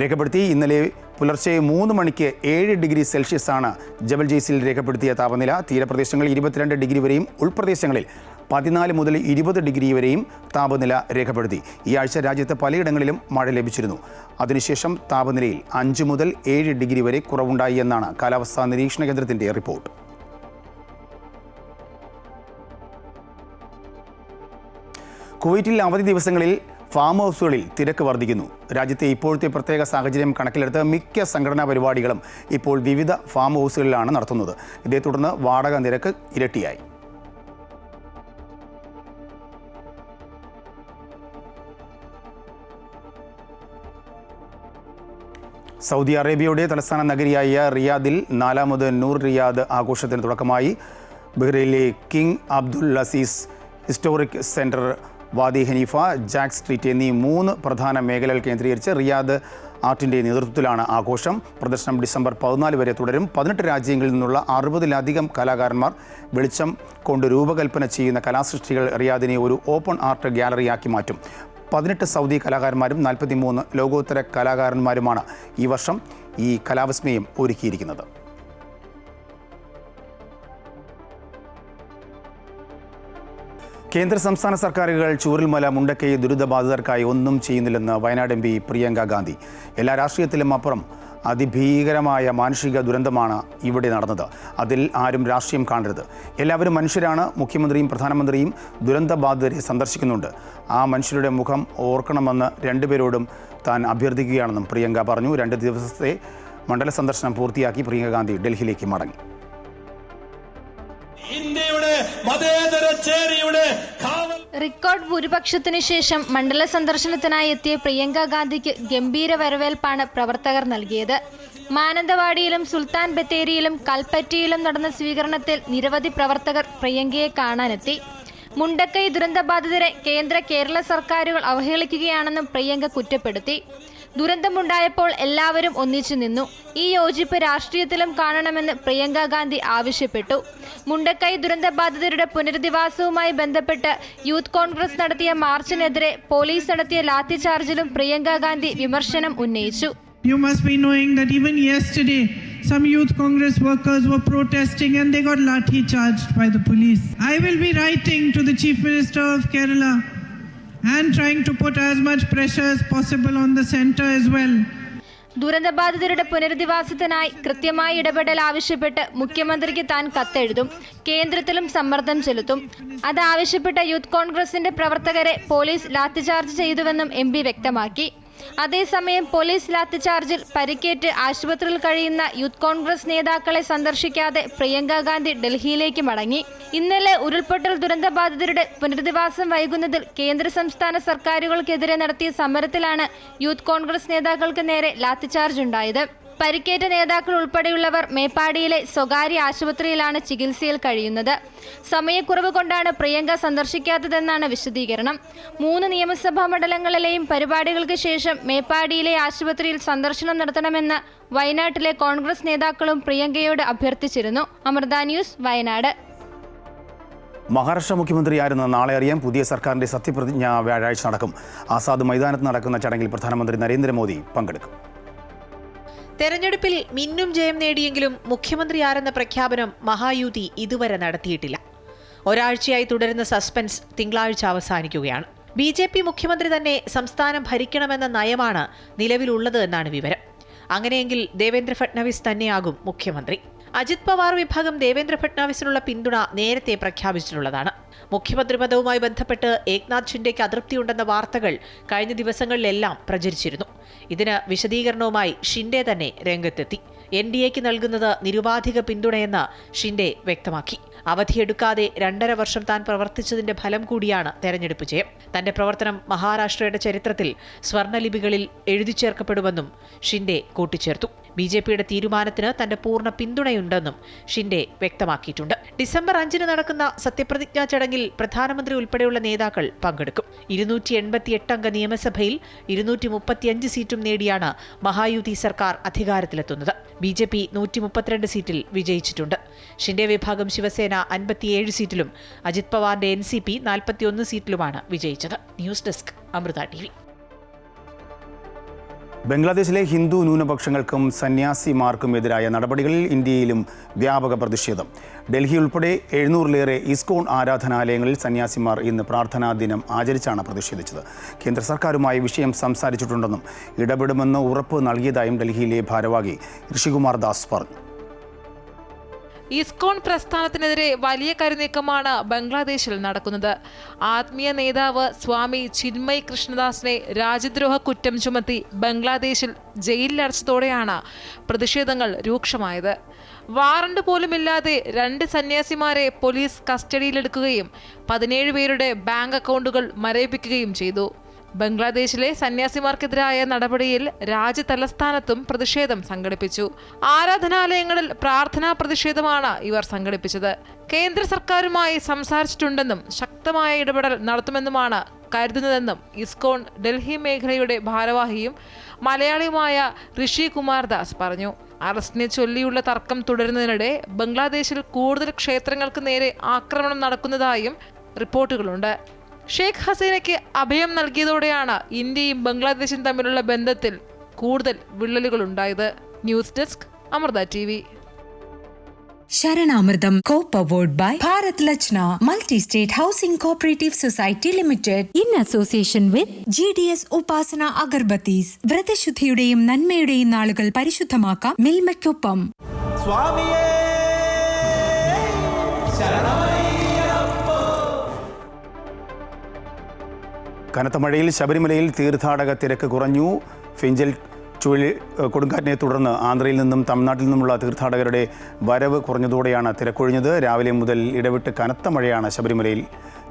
Speaker 1: രേഖപ്പെടുത്തി. ഇന്നലെ പുലർച്ചെ മൂന്ന് മണിക്ക് ഏഴ് ഡിഗ്രി സെൽഷ്യസാണ് ജബൽ ജെയ്സിൽ രേഖപ്പെടുത്തിയ താപനില. തീരപ്രദേശങ്ങളിൽ ഇരുപത്തിരണ്ട് ഡിഗ്രി വരെയും ഉൾപ്രദേശങ്ങളിൽ പതിനാല് മുതൽ ഇരുപത് ഡിഗ്രി വരെയും താപനില രേഖപ്പെടുത്തി. ഈ ആഴ്ച രാജ്യത്ത് പലയിടങ്ങളിലും മഴ ലഭിച്ചിരുന്നു. അതിനുശേഷം താപനിലയിൽ അഞ്ച് മുതൽ ഏഴ് ഡിഗ്രി വരെ കുറവുണ്ടായി എന്നാണ് കാലാവസ്ഥാ നിരീക്ഷണ കേന്ദ്രത്തിന്റെ റിപ്പോർട്ട്. കുവൈറ്റിൽ അവധി ദിവസങ്ങളിൽ ഫാം ഹൗസുകളിൽ തിരക്ക് വർദ്ധിക്കുന്നു. രാജ്യത്തെ ഇപ്പോഴത്തെ പ്രത്യേക സാഹചര്യം കണക്കിലെടുത്ത് മിക്ക സംഘടനാ പരിപാടികളും ഇപ്പോൾ വിവിധ ഫാം ഹൗസുകളിലാണ് നടത്തുന്നത്. ഇതേ തുടർന്ന് വാടക നിരക്ക് ഇരട്ടിയായി. സൗദി അറേബ്യയുടെ തലസ്ഥാന നഗരിയായ റിയാദിൽ നാലാമത് നൂർ റിയാദ് ആഘോഷത്തിന് തുടക്കമായി. ബഹ്റൈനിലെ king Abdul Aziz historic center Wadi Hanifa Jax street എന്നീ മൂന്ന് പ്രധാന മേഖലകൾ കേന്ദ്രീകരിച്ച് റിയാദ് ആർട്ടിന്റെ നേതൃത്വത്തിലാണ് ആഘോഷം. പ്രദർശനം ഡിസംബർ പതിനാല് വരെ തുടരും. പതിനെട്ട് രാജ്യങ്ങളിൽ നിന്നുള്ള അറുപതിലധികം കലാകാരന്മാർ വെളിച്ചം കൊണ്ട് രൂപകൽപ്പന ചെയ്യുന്ന കലാസൃഷ്ടികൾ റിയാദിനെ ഒരു ഓപ്പൺ ആർട്ട് ഗ്യാലറിയാക്കി മാറ്റും. പതിനെട്ട് സൗദി കലാകാരന്മാരും നാൽപ്പത്തിമൂന്ന് ലോകോത്തര കലാകാരന്മാരുമാണ് ഈ വർഷം ഈ കലാവിസ്മയം ഒരുക്കിയിരിക്കുന്നത്. കേന്ദ്ര സംസ്ഥാന സർക്കാരുകൾ ചൂരൽമല മുണ്ടക്കൈ ദുരിതബാധിതർക്കായി ഒന്നും ചെയ്യുന്നില്ലെന്ന് വയനാട് എം പ്രിയങ്ക ഗാന്ധി. എല്ലാ രാഷ്ട്രീയത്തിലും അപ്പുറം അതിഭീകരമായ മാനുഷിക ദുരന്തമാണ് ഇവിടെ നടന്നത്. അതിൽ ആരും രാഷ്ട്രീയം കാണരുത്. എല്ലാവരും മനുഷ്യരാണ്. മുഖ്യമന്ത്രിയും പ്രധാനമന്ത്രിയും ദുരന്തബാധിതരെ സന്ദർശിക്കുന്നുണ്ട്. ആ മനുഷ്യരുടെ മുഖം ഓർക്കണമെന്ന് രണ്ടുപേരോടും താൻ അഭ്യർത്ഥിക്കുകയാണെന്നും പ്രിയങ്ക പറഞ്ഞു. രണ്ട് ദിവസത്തെ മണ്ഡല സന്ദർശനം പൂർത്തിയാക്കി പ്രിയങ്ക ഗാന്ധി ഡൽഹിയിലേക്ക് മടങ്ങി.
Speaker 9: ഇന്ത്യയുടെ
Speaker 10: റെക്കോർഡ് ഭൂരിപക്ഷത്തിനു ശേഷം മണ്ഡല സന്ദർശനത്തിനായി എത്തിയ പ്രിയങ്ക ഗാന്ധിക്ക് ഗംഭീര വരവേൽപ്പാണ് പ്രവർത്തകർ നൽകിയത്. മാനന്തവാടിയിലും സുൽത്താൻ ബത്തേരിയിലും കൽപ്പറ്റയിലും നടന്ന സ്വീകരണത്തിൽ നിരവധി പ്രവർത്തകർ പ്രിയങ്കയെ കാണാനെത്തി. മുണ്ടക്കൈ ദുരന്തബാധിതരെ കേന്ദ്ര കേരള സർക്കാരുകൾ അവഹേളിക്കുകയാണെന്നും പ്രിയങ്ക കുറ്റപ്പെടുത്തി. ദുരന്തമുണ്ടായപ്പോൾ എല്ലാവരും ഒന്നിച്ചു നിന്നു ഈ യോജിപ്പ് രാഷ്ട്രീയത്തിലും കാണണമെന്ന് പ്രിയങ്ക ഗാന്ധി ആവശ്യപ്പെട്ടു മുണ്ടക്കൈ ദുരന്തബാധിതരുടെ പുനരധിവാസവുമായി ബന്ധപ്പെട്ട് യൂത്ത് കോൺഗ്രസ് നടത്തിയ മാർച്ചിനെതിരെ പോലീസ് നടത്തിയ ലാത്തിചാർജിലും പ്രിയങ്ക ഗാന്ധി വിമർശനം ഉന്നയിച്ചു
Speaker 11: You must be knowing that even yesterday, some youth congress workers were protesting and they got lathi charged by the police. I will be writing to the Chief Minister of Kerala and trying to put as much pressure as possible on the center as well.
Speaker 10: ദുരന്തബാധിതരുടെ പുനരധിവാസത്തിനായി കൃത്യമായ ഇടപെടൽ ആവശ്യപ്പെട്ട് മുഖ്യമന്ത്രിക്ക് താൻ കത്തെഴുതും കേന്ദ്രത്തിലും സമ്മർദ്ദം ചെലുത്തും അതാവശ്യപ്പെട്ട youth കോൺഗ്രസിന്റെ പ്രവർത്തകരെ പോലീസ് ലാത്തിചാർജ് ചെയ്തുവെന്നും എം വ്യക്തമാക്കി അതേസമയം പോലീസ് ലാത്തിചാർജിൽ പരിക്കേറ്റ് ആശുപത്രിയിൽ കഴിയുന്ന യൂത്ത് കോൺഗ്രസ് നേതാക്കളെ സന്ദർശിക്കാതെ പ്രിയങ്ക ഗാന്ധി ഡൽഹിയിലേക്ക് മടങ്ങി. ഇന്നലെ ഉരുൾപൊട്ടൽ ദുരന്തബാധിതരുടെ പുനരധിവാസം വൈകുന്നതിൽ കേന്ദ്ര സംസ്ഥാന സർക്കാരുകൾക്കെതിരെ നടത്തിയ സമരത്തിലാണ് യൂത്ത് കോൺഗ്രസ് നേതാക്കൾക്ക് നേരെ ലാത്തിചാർജ് ഉണ്ടായത്. പരിക്കേറ്റ നേതാക്കൾ ഉൾപ്പെടെയുള്ളവർ മേപ്പാടിയിലെ സ്വകാര്യ ആശുപത്രിയിലാണ് ചികിത്സയിൽ കഴിയുന്നത്. സമയക്കുറവ് കൊണ്ടാണ് പ്രിയങ്ക സന്ദർശിക്കാത്തതെന്നാണ് വിശദീകരണം. മൂന്ന് നിയമസഭാ മണ്ഡലങ്ങളിലെയും പരിപാടികൾക്ക് ശേഷം മേപ്പാടിയിലെ ആശുപത്രിയിൽ സന്ദർശനം നടത്തണമെന്ന് വയനാട്ടിലെ കോൺഗ്രസ് നേതാക്കളും പ്രിയങ്കയോട് അഭ്യർത്ഥിച്ചിരുന്നു. അമൃത ന്യൂസ് വയനാട്.
Speaker 1: മഹാരാഷ്ട്ര മുഖ്യമന്ത്രിയായിരുന്ന നാളെ അറിയാം പുതിയ സർക്കാരിന്റെ സത്യപ്രതിജ്ഞ വ്യാഴാഴ്ച നടക്കും. ആസാദ് മൈതാനത്ത് നടക്കുന്ന ചടങ്ങിൽ പ്രധാനമന്ത്രി നരേന്ദ്രമോദി പങ്കെടുക്കും.
Speaker 7: തെരഞ്ഞെടുപ്പിൽ മിന്നും ജയം നേടിയെങ്കിലും മുഖ്യമന്ത്രി ആരെന്ന പ്രഖ്യാപനം മഹായുതി ഇതുവരെ നടത്തിയിട്ടില്ല. ഒരാഴ്ചയായി തുടരുന്ന സസ്പെൻസ് തിങ്കളാഴ്ച അവസാനിക്കുകയാണ്. ബി ജെ പി മുഖ്യമന്ത്രി തന്നെ സംസ്ഥാനം ഭരിക്കണമെന്ന നയമാണ് നിലവിലുള്ളത് എന്നാണ് വിവരം. അങ്ങനെയെങ്കിൽ ദേവേന്ദ്ര ഫട്നവിസ് തന്നെയാകും മുഖ്യമന്ത്രി. അജിത് പവാർ വിഭാഗം ദേവേന്ദ്ര ഫട്നാവിസിനുള്ള പിന്തുണ നേരത്തെ പ്രഖ്യാപിച്ചിട്ടുള്ളതാണ്. മുഖ്യമന്ത്രി പദവുമായി ബന്ധപ്പെട്ട് ഏക്നാഥ് ഷിൻഡെക്ക് അതൃപ്തിയുണ്ടെന്ന വാർത്തകൾ കഴിഞ്ഞ ദിവസങ്ങളിലെല്ലാം പ്രചരിച്ചിരുന്നു. ഇതിന് വിശദീകരണവുമായി ഷിൻഡെ തന്നെ രംഗത്തെത്തി. എൻ ഡി എക്ക് നൽകുന്നത് നിരുപാധിക പിന്തുണയെന്ന് ഷിൻഡെ വ്യക്തമാക്കി. അവധിയെടുക്കാതെ രണ്ടര വർഷം താൻ പ്രവർത്തിച്ചതിന്റെ ഫലം കൂടിയാണ് തെരഞ്ഞെടുപ്പ് ജയം തന്റെ പ്രവർത്തനം മഹാരാഷ്ട്രയുടെ ചരിത്രത്തിൽ സ്വർണലിപികളിൽ എഴുതി ചേർക്കപ്പെടുമെന്നും ഷിൻഡെ കൂട്ടിച്ചേർത്തു. ബി ജെ പിയുടെ തീരുമാനത്തിന് തന്റെ പൂർണ പിന്തുണയുണ്ടെന്നും ഷിൻഡെ വ്യക്തമാക്കിയിട്ടുണ്ട്. ഡിസംബർ അഞ്ചിന് നടക്കുന്ന സത്യപ്രതിജ്ഞാ ചടങ്ങിൽ പ്രധാനമന്ത്രി ഉൾപ്പെടെയുള്ള നേതാക്കൾ പങ്കെടുക്കും. ഇരുന്നൂറ്റി എൺപത്തിയെട്ട് അംഗ നിയമസഭയിൽ ഇരുന്നൂറ്റി മുപ്പത്തിയഞ്ച് സീറ്റും നേടിയാണ് മഹായുതി സർക്കാർ അധികാരത്തിലെത്തുന്നത്. ബി ജെ പി നൂറ്റി മുപ്പത്തിരണ്ട് സീറ്റിൽ വിജയിച്ചിട്ടുണ്ട്. ഷിൻഡെ വിഭാഗം ശിവസേന അൻപത്തിയേഴ് സീറ്റിലും അജിത് പവാറിന്റെ എൻ സി പി നാൽപ്പത്തിയൊന്ന് സീറ്റിലുമാണ് വിജയിച്ചത്. News desk Amrita T V.
Speaker 1: ബംഗ്ലാദേശിലെ ഹിന്ദു ന്യൂനപക്ഷങ്ങൾക്കും സന്യാസിമാർക്കും എതിരായ നടപടികളിൽ ഇന്ത്യയിലും വ്യാപക പ്രതിഷേധം. ഡൽഹി ഉൾപ്പെടെ എഴുന്നൂറിലേറെ ഇസ്കോൺ ആരാധനാലയങ്ങളിൽ സന്യാസിമാർ ഇന്ന് പ്രാർത്ഥനാ ദിനം ആചരിച്ചാണ് പ്രതിഷേധിച്ചത്. കേന്ദ്ര സർക്കാരുമായി വിഷയം സംസാരിച്ചിട്ടുണ്ടെന്നും ഇടപെടുമെന്ന് ഉറപ്പ് നൽകിയതായും ഡൽഹിയിലെ ഭാരവാഹി ഋഷികുമാർ ദാസ് പറഞ്ഞു.
Speaker 12: ഇസ്കോൺ പ്രസ്ഥാനത്തിനെതിരെ വലിയ കരുനീക്കമാണ് ബംഗ്ലാദേശിൽ നടക്കുന്നത്. ആത്മീയ നേതാവ് സ്വാമി ചിന്മയ് കൃഷ്ണദാസിനെ രാജ്യദ്രോഹ കുറ്റം ചുമത്തി ബംഗ്ലാദേശിൽ ജയിലിലടച്ചതോടെയാണ് പ്രതിഷേധങ്ങൾ രൂക്ഷമായത്. വാറണ്ട് പോലുമില്ലാതെ രണ്ട് സന്യാസിമാരെ പോലീസ് കസ്റ്റഡിയിലെടുക്കുകയും പതിനേഴ് പേരുടെ ബാങ്ക് അക്കൗണ്ടുകൾ മരവിപ്പിക്കുകയും ചെയ്തു. ബംഗ്ലാദേശിലെ സന്യാസിമാർക്കെതിരായ നടപടിയിൽ രാജ്യതലസ്ഥാനത്തും പ്രതിഷേധം സംഘടിപ്പിച്ചു. ആരാധനാലയങ്ങളിൽ പ്രാർത്ഥനാ പ്രതിഷേധമാണ് ഇവർ സംഘടിപ്പിച്ചത്. കേന്ദ്ര സർക്കാരുമായി സംസാരിച്ചിട്ടുണ്ടെന്നും ശക്തമായ ഇടപെടൽ നടത്തുമെന്നുമാണ് കരുതുന്നതെന്നും ഇസ്കോൺ ഡൽഹി മേഖലയുടെ ഭാരവാഹിയും മലയാളിയുമായ ഋഷി കുമാർ ദാസ് പറഞ്ഞു. അറസ്റ്റിനെ ചൊല്ലിയുള്ള തർക്കം തുടരുന്നതിനിടെ ബംഗ്ലാദേശിൽ കൂടുതൽ ക്ഷേത്രങ്ങൾക്ക് നേരെ ആക്രമണം നടക്കുന്നതായും റിപ്പോർട്ടുകളുണ്ട്. ഷെയ്ഖ് ഹസീനയ്ക്ക് അഭയം നൽകിയതോടെയാണ് ഇന്ത്യയും ബംഗ്ലാദേശും തമ്മിലുള്ള ബന്ധത്തിൽ കൂടുതൽ വിള്ളലുകൾ ഉണ്ടായത് news desk Amrita T V.
Speaker 13: ശരണാമൃതം coop award by Bharat Lajna multi state housing cooperative society limited. In association with G D S Upasana agarbattis. വ്രതശുദ്ധിയുടെയും നന്മയുടെയും നാളുകൾ പരിശുദ്ധമാക്കാം മിൽമയ്ക്കൊപ്പം.
Speaker 9: സ്വാമിയേ
Speaker 1: കനത്ത മഴയിൽ ശബരിമലയിൽ തീർത്ഥാടക തിരക്ക് കുറഞ്ഞു. ഫിഞ്ചൽ ചുഴലി കൊടുങ്കാറ്റിനെ തുടർന്ന് ആന്ധ്രയിൽ നിന്നും തമിഴ്നാട്ടിൽ നിന്നുമുള്ള തീർത്ഥാടകരുടെ വരവ് കുറഞ്ഞതോടെയാണ് തിരക്കൊഴിഞ്ഞത്. രാവിലെ മുതൽ ഇടവിട്ട് കനത്ത മഴയാണ് ശബരിമലയിൽ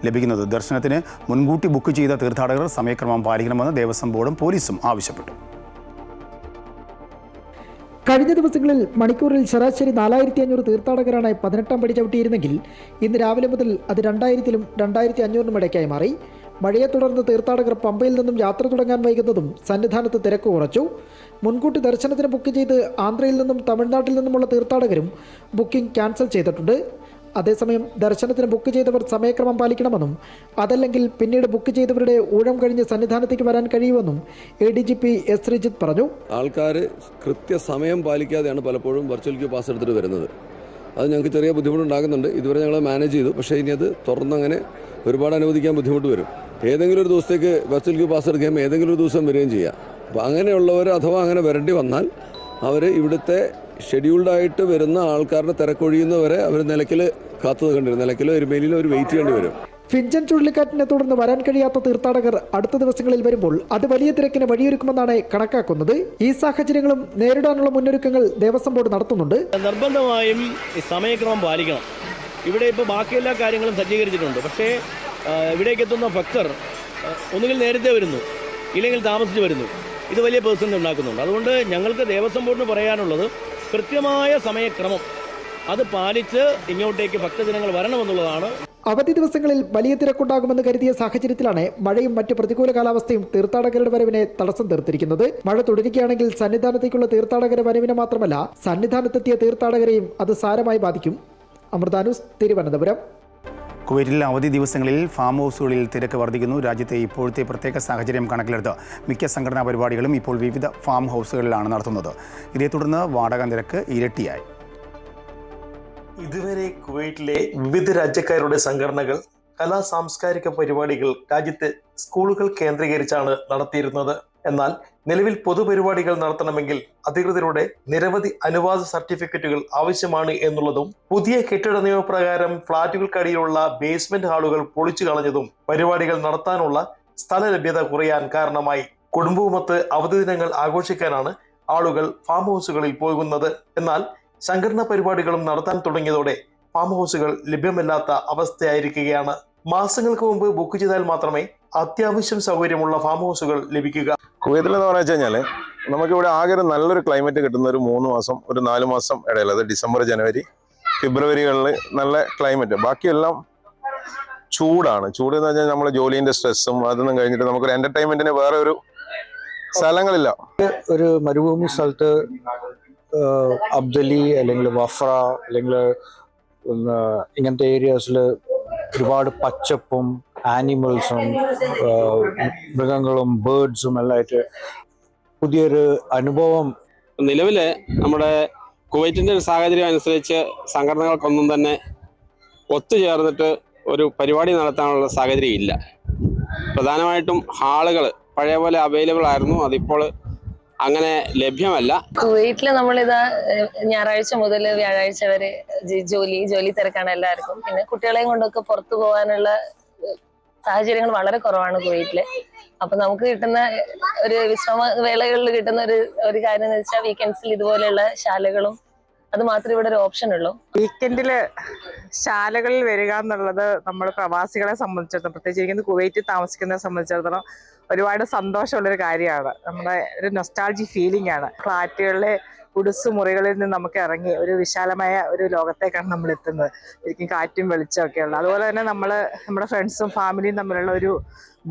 Speaker 1: ലഭിക്കുന്നത്. ദർശനത്തിന് മുൻകൂട്ടി ബുക്ക് ചെയ്ത തീർത്ഥാടകർ സമയക്രമം പാലിക്കണമെന്ന് ദേവസ്വം ബോർഡും പോലീസും ആവശ്യപ്പെട്ടു.
Speaker 14: കഴിഞ്ഞ ദിവസങ്ങളിൽ മണിക്കൂറിൽ ശരാശരി നാലായിരത്തി അഞ്ഞൂറ് തീർത്ഥാടകരാണ് പതിനെട്ടാം പടി ചവിട്ടിയിരുന്നെങ്കിൽ ഇന്ന് രാവിലെ മുതൽ അത് രണ്ടായിരത്തിലും രണ്ടായിരത്തി അഞ്ഞൂറിനും ഇടയ്ക്കായി മാറി. മഴയെ തുടർന്ന് തീർത്ഥാടകർ പമ്പയിൽ നിന്നും യാത്ര തുടങ്ങാൻ വൈകുന്നതും സന്നിധാനത്ത് തിരക്ക് കുറച്ചു. മുൻകൂട്ടി ദർശനത്തിന് ബുക്ക് ചെയ്ത് ആന്ധ്രയിൽ നിന്നും തമിഴ്നാട്ടിൽ നിന്നുമുള്ള തീർത്ഥാടകരും ബുക്കിംഗ് ക്യാൻസൽ ചെയ്തിട്ടുണ്ട്. അതേസമയം ദർശനത്തിന് ബുക്ക് ചെയ്തവർ സമയക്രമം പാലിക്കണമെന്നും അതല്ലെങ്കിൽ പിന്നീട് ബുക്ക് ചെയ്തവരുടെ ഊഴം കഴിഞ്ഞ് സന്നിധാനത്തേക്ക് വരാൻ കഴിയുമെന്നും A D G P S Sreejith പറഞ്ഞു.
Speaker 15: ആൾക്കാർ കൃത്യസമയം പാലിക്കാതെയാണ് പലപ്പോഴും വെർച്വൽ ക്യൂ പാസ് എടുത്തിട്ട് വരുന്നത്. അത് ഞങ്ങൾക്ക് ചെറിയ ബുദ്ധിമുട്ടുണ്ടാകുന്നുണ്ട്. ഇതുവരെ ഞങ്ങൾ മാനേജ് ചെയ്തു. പക്ഷേ ഇനി അത് തുറന്നങ്ങനെ ഒരുപാട് അനുവദിക്കാൻ ബുദ്ധിമുട്ട് വരും. ഏതെങ്കിലും ഒരു ദിവസത്തേക്ക് ബസ്സിൽ ക്യൂ പാസ് എടുക്കുകയും ഏതെങ്കിലും ഒരു ദിവസം വരികയും ചെയ്യാം. അപ്പോൾ അങ്ങനെയുള്ളവർ അഥവാ അങ്ങനെ വരേണ്ടി വന്നാൽ അവർ ഇവിടുത്തെ ഷെഡ്യൂൾഡായിട്ട് വരുന്ന ആൾക്കാരുടെ തിരക്കൊഴിയുന്നവരെ അവർ നിലയ്ക്കൽ കാത്തു നിൽക്കേണ്ടി നിലയ്ക്കലോ എരുമേലിയിലോ ഒരു വെയിറ്റ് ചെയ്യേണ്ടി വരും.
Speaker 14: ഫിഞ്ചൻ ചുഴലിക്കാറ്റിനെ തുടർന്ന് വരാൻ കഴിയാത്ത തീർത്ഥാടകർ അടുത്ത ദിവസങ്ങളിൽ വരുമ്പോൾ അത് വലിയ തിരക്കിന് വഴിയൊരുക്കുമെന്നാണ് കണക്കാക്കുന്നത്. ഈ സാഹചര്യങ്ങളും നേരിടാനുള്ള മുന്നൊരുക്കങ്ങൾ ദേവസ്വം ബോർഡ് നടത്തുന്നുണ്ട്.
Speaker 16: നിർബന്ധമായും ഈ സമയക്രമം പാലിക്കണം. ഇവിടെ ഇപ്പോൾ ബാക്കി എല്ലാ കാര്യങ്ങളും സജ്ജീകരിച്ചിട്ടുണ്ട്. പക്ഷേ ആ, ഇവിടേക്ക് എത്തുന്ന ഭക്തർ ഒന്നുകിൽ നേരത്തെ വരുന്നു ഇല്ലെങ്കിൽ താമസിച്ച് വരുന്നു. ഇത് വലിയ പ്രതിസന്ധി ഉണ്ടാക്കുന്നുണ്ട്. അതുകൊണ്ട് ഞങ്ങൾക്ക് ദേവസ്വം ബോർഡിന് പറയാനുള്ളത് കൃത്യമായ സമയക്രമം. അത് പാലിച്ച് ഇങ്ങോട്ടേക്ക് ഭക്തജനങ്ങൾ വരണമെന്നുള്ളതാണ്.
Speaker 14: അവധി ദിവസങ്ങളിൽ വലിയ തിരക്കുണ്ടാകുമെന്ന് കരുതിയ സാഹചര്യത്തിലാണ് മഴയും മറ്റ് പ്രതികൂല കാലാവസ്ഥയും തീർത്ഥാടകരുടെ വരവിനെ തടസ്സം തീർത്തിരിക്കുന്നത്. മഴ തുടരുകയാണെങ്കിൽ സന്നിധാനത്തേക്കുള്ള തീർത്ഥാടകരുടെ വരവിനെ മാത്രമല്ല സന്നിധാനത്തെത്തിയ തീർത്ഥാടകരെയും അത് സാരമായി ബാധിക്കും. അമൃതാനുസ് തിരുവനന്തപുരം.
Speaker 1: കുവൈറ്റിൽ അവധി ദിവസങ്ങളിൽ ഫാം ഹൗസുകളിൽ തിരക്ക് വർദ്ധിക്കുന്നു. രാജ്യത്തെ ഇപ്പോഴത്തെ പ്രത്യേക സാഹചര്യം കണക്കിലെടുത്ത് മിക്ക സംഘടനാ പരിപാടികളും ഇപ്പോൾ വിവിധ ഫാം ഹൗസുകളിലാണ് നടത്തുന്നത്. ഇതേ തുടർന്ന് വാടക നിരക്ക് ഇരട്ടിയായി.
Speaker 17: ഇതുവരെ കുവൈറ്റിലെ വിവിധ രാജ്യക്കാരുടെ സംഘടനകൾ കലാ സാംസ്കാരിക പരിപാടികൾ രാജ്യത്തെ സ്കൂളുകൾ കേന്ദ്രീകരിച്ചാണ് നടത്തിയിരുന്നത്. എന്നാൽ നിലവിൽ പൊതുപരിപാടികൾ നടത്തണമെങ്കിൽ അധികൃതരുടെ നിരവധി അനുവാദ സർട്ടിഫിക്കറ്റുകൾ ആവശ്യമാണ് എന്നുള്ളതും പുതിയ കെട്ടിട നിയമപ്രകാരം ഫ്ളാറ്റുകൾക്കടിയിലുള്ള ബേസ്മെന്റ് ഹാളുകൾ പൊളിച്ചു കളഞ്ഞതും പരിപാടികൾ നടത്താനുള്ള സ്ഥല ലഭ്യത കുറയാൻ കാരണമായി. കുടുംബവുമൊത്ത് അവധി ദിനങ്ങൾ ആഘോഷിക്കാനാണ് ആളുകൾ ഫാം ഹൗസുകളിൽ പോകുന്നത്. എന്നാൽ സംഘടനാ പരിപാടികളും നടത്താൻ തുടങ്ങിയതോടെ ഫാം ഹൗസുകൾ ലഭ്യമല്ലാത്ത അവസ്ഥയായിരിക്കുകയാണ്. മാസങ്ങൾക്ക് മുമ്പ് ബുക്ക് ചെയ്താൽ മാത്രമേ അത്യാവശ്യം സൗകര്യമുള്ള ഫാം ഹൗസുകൾ ലഭിക്കുക.
Speaker 18: കുവൈത്തിൽ എന്ന് പറഞ്ഞു കഴിഞ്ഞാൽ നമുക്കിവിടെ ആകെ ഒരു നല്ലൊരു ക്ലൈമറ്റ് കിട്ടുന്ന ഒരു മൂന്ന് മാസം ഒരു നാല് മാസം ഇടയിൽ അത് ഡിസംബർ ജനുവരി ഫെബ്രുവരികളിൽ നല്ല ക്ലൈമറ്റ് ബാക്കിയെല്ലാം ചൂടാണ്. ചൂട് എന്ന് പറഞ്ഞാൽ നമ്മുടെ ജോലിന്റെ സ്ട്രെസ്സും അതൊന്നും കഴിഞ്ഞിട്ട് നമുക്കൊരു എന്റർടൈൻമെന്റിന് വേറെ ഒരു സ്ഥലങ്ങളില്ല.
Speaker 19: ഒരു മരുഭൂമി സ്ഥലത്ത് അബ്ദലി അല്ലെങ്കിൽ വഫ്ര അല്ലെങ്കിൽ ഇങ്ങനത്തെ ഏരിയാസിൽ ഒരുപാട് പച്ചപ്പും ആനിമൽസും മൃഗങ്ങളും ബേർഡ്സും എല്ലാം ആയിട്ട് പുതിയൊരു അനുഭവം.
Speaker 20: നിലവിൽ നമ്മുടെ കുവൈറ്റിന്റെ ഒരു സാഹചര്യം അനുസരിച്ച് സംഘടനകൾക്കൊന്നും തന്നെ ഒത്തുചേർന്നിട്ട് ഒരു പരിപാടി നടത്താനുള്ള സാഹചര്യം ഇല്ല. പ്രധാനമായിട്ടും ഹാളുകൾ പഴയ പോലെ അവൈലബിൾ ആയിരുന്നു. അതിപ്പോൾ അങ്ങനെ ലഭ്യമല്ല.
Speaker 21: കുവൈറ്റിൽ നമ്മളിതാ ഞായറാഴ്ച മുതൽ വ്യാഴാഴ്ച വരെ ജോലി ജോലി തിരക്കാണ് എല്ലാവർക്കും. പിന്നെ കുട്ടികളെയും കൊണ്ടൊക്കെ പുറത്തു പോകാനുള്ള സാഹചര്യങ്ങൾ വളരെ കുറവാണ് കുവൈറ്റിൽ. അപ്പൊ നമുക്ക് കിട്ടുന്ന ഒരു വിശ്രമ വേളകളിൽ കിട്ടുന്ന ഒരു ഒരു കാര്യം എന്ന് വെച്ചാൽ വീക്കെൻഡ്സിൽ ഇതുപോലെയുള്ള ശാലകളും അത് മാത്രമേ ഇവിടെ ഒരു ഓപ്ഷൻ ഉള്ളൂ.
Speaker 22: വീക്കെൻഡിൽ ശാലകളിൽ വരിക എന്നുള്ളത് നമ്മൾ പ്രവാസികളെ സംബന്ധിച്ചിടത്തോളം പ്രത്യേകിച്ച് കുവൈറ്റ് കുവൈറ്റിൽ താമസിക്കുന്നതിനെ സംബന്ധിച്ചിടത്തോളം ഒരുപാട് സന്തോഷമുള്ളൊരു കാര്യമാണ്. നമ്മുടെ ഒരു നൊസ്റ്റാൾജി ഫീലിംഗ് ആണ്. ഫ്ലാറ്റുകളിലെ ഉടുസ് മുറികളിൽ നിന്ന് നമുക്ക് ഇറങ്ങി ഒരു വിശാലമായ ഒരു ലോകത്തേക്കാണ് നമ്മൾ എത്തുന്നത്. ശരിക്കും കാറ്റും വെളിച്ചം ഒക്കെ ഉള്ളത് അതുപോലെ തന്നെ നമ്മൾ നമ്മുടെ ഫ്രണ്ട്സും ഫാമിലിയും തമ്മിലുള്ള ഒരു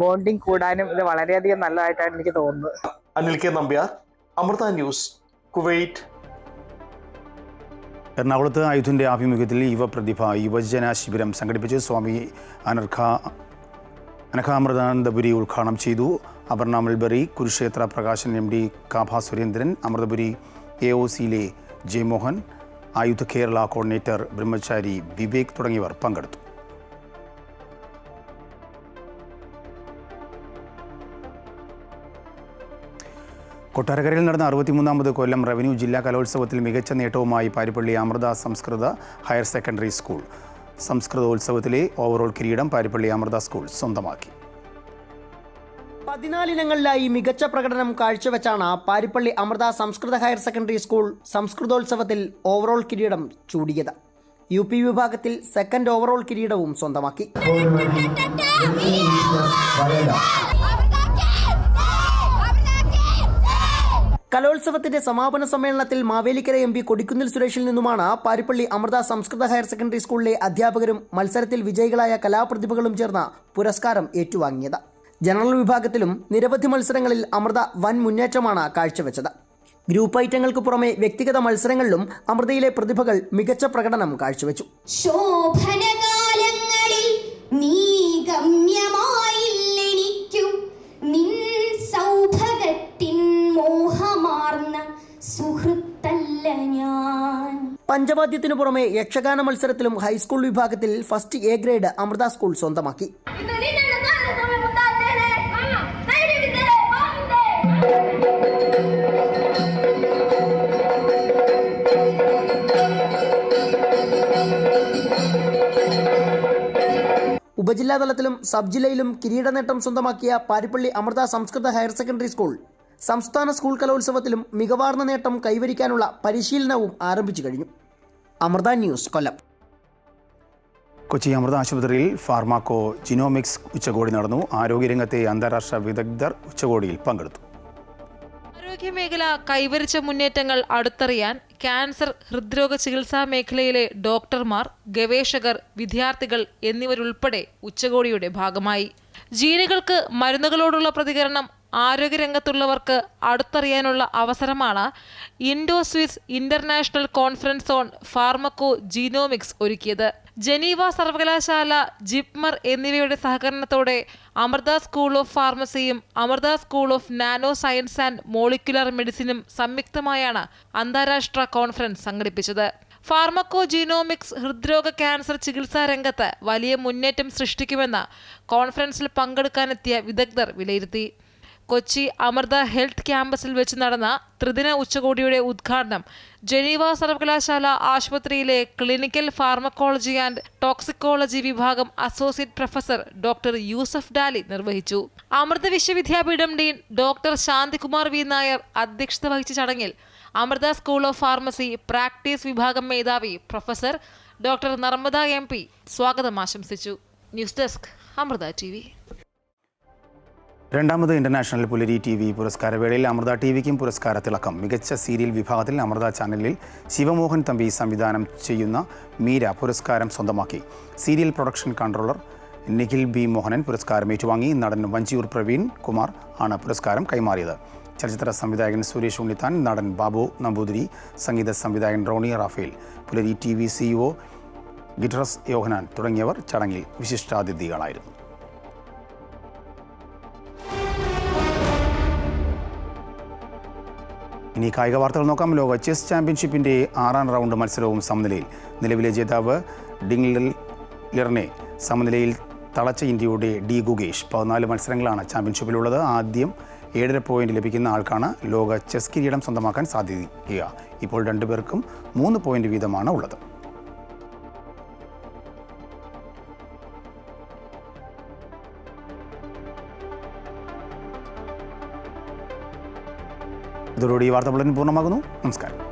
Speaker 22: ബോണ്ടിങ് കൂടാനും ഇത് വളരെയധികം നല്ലതായിട്ടാണ് എനിക്ക് തോന്നുന്നത്.
Speaker 17: Anil K Nambiar Amrita news Kuwait.
Speaker 1: എറണാകുളത്ത് ആയുധിന്റെ ആഭിമുഖ്യത്തിൽ യുവപ്രതിഭ യുവജന ശിബിരം സംഘടിപ്പിച്ച് സ്വാമി അനർഘ അനഘാമൃതാനന്ദപുരി ഉദ്ഘാടനം ചെയ്തു. Aparna Mulberry Kurukshetra Prakashan M D കാഭ Surendran Amritapuri A O സിയിലെ ജയമോഹൻ ആയുധ കേരള കോർഡിനേറ്റർ ബ്രഹ്മചാരി വിവേക് തുടങ്ങിയവർ പങ്കെടുത്തു. കൊട്ടാരക്കരയിൽ നടന്ന അറുപത്തിമൂന്നാമത് കൊല്ലം റവന്യൂ ജില്ലാ കലോത്സവത്തിൽ മികച്ച നേട്ടവുമായി Paripally Amrita Samskrita higher secondary school. സംസ്കൃതോത്സവത്തിലെ overall കിരീടം പാരിപ്പള്ളി അമൃത സ്കൂൾ സ്വന്തമാക്കി.
Speaker 23: പതിനാലിനങ്ങളിലായി മികച്ച പ്രകടനം കാഴ്ചവെച്ചാണ് Paripally Amrita Samskrita higher secondary school സംസ്കൃതോത്സവത്തിൽ overall കിരീടം ചൂടിയത്. യു പി വിഭാഗത്തിൽ സെക്കൻഡ് ഓവറോൾ കിരീടവും സ്വന്തമാക്കി. കലോത്സവത്തിന്റെ സമാപന സമ്മേളനത്തിൽ മാവേലിക്കര എം പി കൊടിക്കുന്നിൽ സുരേഷിൽ നിന്നുമാണ് പാരിപ്പള്ളി അമൃത സംസ്കൃത ഹയർ സെക്കൻഡറി സ്കൂളിലെ അധ്യാപകരും മത്സരത്തിൽ വിജയികളായ കലാപ്രതിഭകളും ചേർന്ന് പുരസ്കാരം ഏറ്റുവാങ്ങിയത്. ജനറൽ വിഭാഗത്തിലും നിരവധി മത്സരങ്ങളിൽ അമൃത വൻ മുന്നേറ്റമാണ് കാഴ്ചവെച്ചത്. ഗ്രൂപ്പ് ഐറ്റങ്ങൾക്ക് പുറമെ വ്യക്തിഗത മത്സരങ്ങളിലും അമൃതയിലെ പ്രതിഭകൾ മികച്ച പ്രകടനം കാഴ്ചവെച്ചു.
Speaker 24: ശോഭനകാലങ്ങളിൽ നീ ഗമ്യമായില്ലെനിക്കു നിൻ സൗഭഗത്തിൻ മോഹമാർന്ന സുഹൃത്തല്ല ഞാൻ.
Speaker 23: പഞ്ചവാദ്യത്തിനു പുറമെ യക്ഷഗാന മത്സരത്തിലും ഹൈസ്കൂൾ വിഭാഗത്തിൽ first A grade Amrita school സ്വന്തമാക്കി. ഉപജില്ലാതലത്തിലും സബ് ജില്ലയിലും കിരീടനേട്ടം സ്വന്തമാക്കിയ Paripally Amrita Samskrita higher secondary school സംസ്ഥാന സ്കൂൾ കലോത്സവത്തിലും മികവാർന്ന നേട്ടം കൈവരിക്കാനുള്ള പരിശീലനവും ആരംഭിച്ചു കഴിഞ്ഞു. അമൃത ന്യൂസ് കൊല്ലം.
Speaker 1: കൊച്ചി അമൃത ആശുപത്രിയിൽ ഫാർമാക്കോ ജിനോമിക്സ് ഉച്ചകോടി നടന്നു. ആരോഗ്യരംഗത്തെ അന്താരാഷ്ട്ര വിദഗ്ധർ ഉച്ചകോടിയിൽ പങ്കെടുത്തു.
Speaker 12: ആരോഗ്യമേഖല കൈവരിച്ച മുന്നേറ്റങ്ങൾ അടുത്തറിയാൻ ക്യാൻസർ ഹൃദ്രോഗ ചികിത്സാ മേഖലയിലെ ഡോക്ടർമാർ ഗവേഷകർ വിദ്യാർത്ഥികൾ എന്നിവരുൾപ്പെടെ ഉച്ചകോടിയുടെ ഭാഗമായി. ജീനുകൾക്ക് മരുന്നുകളോടുള്ള പ്രതികരണം ആരോഗ്യരംഗത്തുള്ളവർക്ക് അടുത്തറിയാനുള്ള അവസരമാണ് Indo Swiss international conference on pharmacogenomics ഒരുക്കിയത്. ജനീവ സർവകലാശാല ജിപ്മർ എന്നിവയുടെ സഹകരണത്തോടെ Amrita school of ഫാർമസിയും Amrita school of nano science and molecular മെഡിസിനും സംയുക്തമായാണ് അന്താരാഷ്ട്ര കോൺഫറൻസ് സംഘടിപ്പിച്ചത്. ഫാർമക്കോ ജീനോമിക്സ് ഹൃദ്രോഗ ക്യാൻസർ ചികിത്സാ രംഗത്ത് വലിയ മുന്നേറ്റം സൃഷ്ടിക്കുമെന്ന് കോൺഫറൻസിൽ പങ്കെടുക്കാനെത്തിയ വിദഗ്ധർ വിലയിരുത്തി. കൊച്ചി അമൃത ഹെൽത്ത് ക്യാമ്പസിൽ വെച്ച് നടന്ന ത്രിദിന ഉച്ചകോടിയുടെ ഉദ്ഘാടനം ജനീവ സർവകലാശാല ആശുപത്രിയിലെ ക്ലിനിക്കൽ ഫാർമക്കോളജി ആൻഡ് ടോക്സിക്കോളജി വിഭാഗം associate professor doctor Youssef Daali നിർവഹിച്ചു. Amrita Vishwavidyapeetham dean doctor Shanthikumar V. Nair അധ്യക്ഷത വഹിച്ച ചടങ്ങിൽ Amrita school of pharmacy practice വിഭാഗം മേധാവി പ്രൊഫസർ ഡോക്ടർ നർമ്മദ എം സ്വാഗതം ആശംസിച്ചു. ന്യൂസ് ഡെസ്ക് അമൃത ടി
Speaker 1: രണ്ടാമത് ഇന്റർനാഷണൽ പുലരി ടി വി പുരസ്കാരവേളയിൽ അമൃത ടി വിക്കും പുരസ്കാര തിളക്കം. മികച്ച സീരിയൽ വിഭാഗത്തിൽ അമൃത ചാനലിൽ ശിവമോഹൻ തമ്പി സംവിധാനം ചെയ്യുന്ന മീര പുരസ്കാരം സ്വന്തമാക്കി. Serial production controller Nikhil B. Mohanan പുരസ്കാരം ഏറ്റുവാങ്ങി. നടൻ വഞ്ചിയൂർ പ്രവീൺ കുമാർ ആണ് പുരസ്കാരം കൈമാറിയത്. ചലച്ചിത്ര സംവിധായകൻ സുരേഷ് ഉണ്ണിത്താൻ നടൻ ബാബു നമ്പൂതിരി സംഗീത സംവിധായകൻ Ronnie Raphael Pulari T V CEO Gitaras Yohannan തുടങ്ങിയവർ ചടങ്ങിൽ വിശിഷ്ടാതിഥികളായിരുന്നു. ഇനി കായിക വാർത്തകൾ നോക്കാം. ലോക ചെസ് ചാമ്പ്യൻഷിപ്പിന്റെ ആറാം റൗണ്ട് മത്സരവും സമനിലയിൽ. നിലവിലെ ജേതാവ് ഡിംഗ്ലിൽ ലിറിനെ സമനിലയിൽ തളച്ച ഇന്ത്യയുടെ ഡി ഗുഗേഷ് പതിനാല് മത്സരങ്ങളാണ് ചാമ്പ്യൻഷിപ്പിലുള്ളത്. ആദ്യം ഏഴര പോയിന്റ് ലഭിക്കുന്ന ആൾക്കാണ് ലോക ചെസ് കിരീടം സ്വന്തമാക്കാൻ സാധിക്കുക ഇപ്പോൾ രണ്ടുപേർക്കും മൂന്ന് പോയിന്റ് വീതമാണ് ഉള്ളത്. ഇതോടുകൂടി ഈ വാർത്ത ബുള്ളറ്റിൻ പൂർണമാകുന്നു. നമസ്കാരം.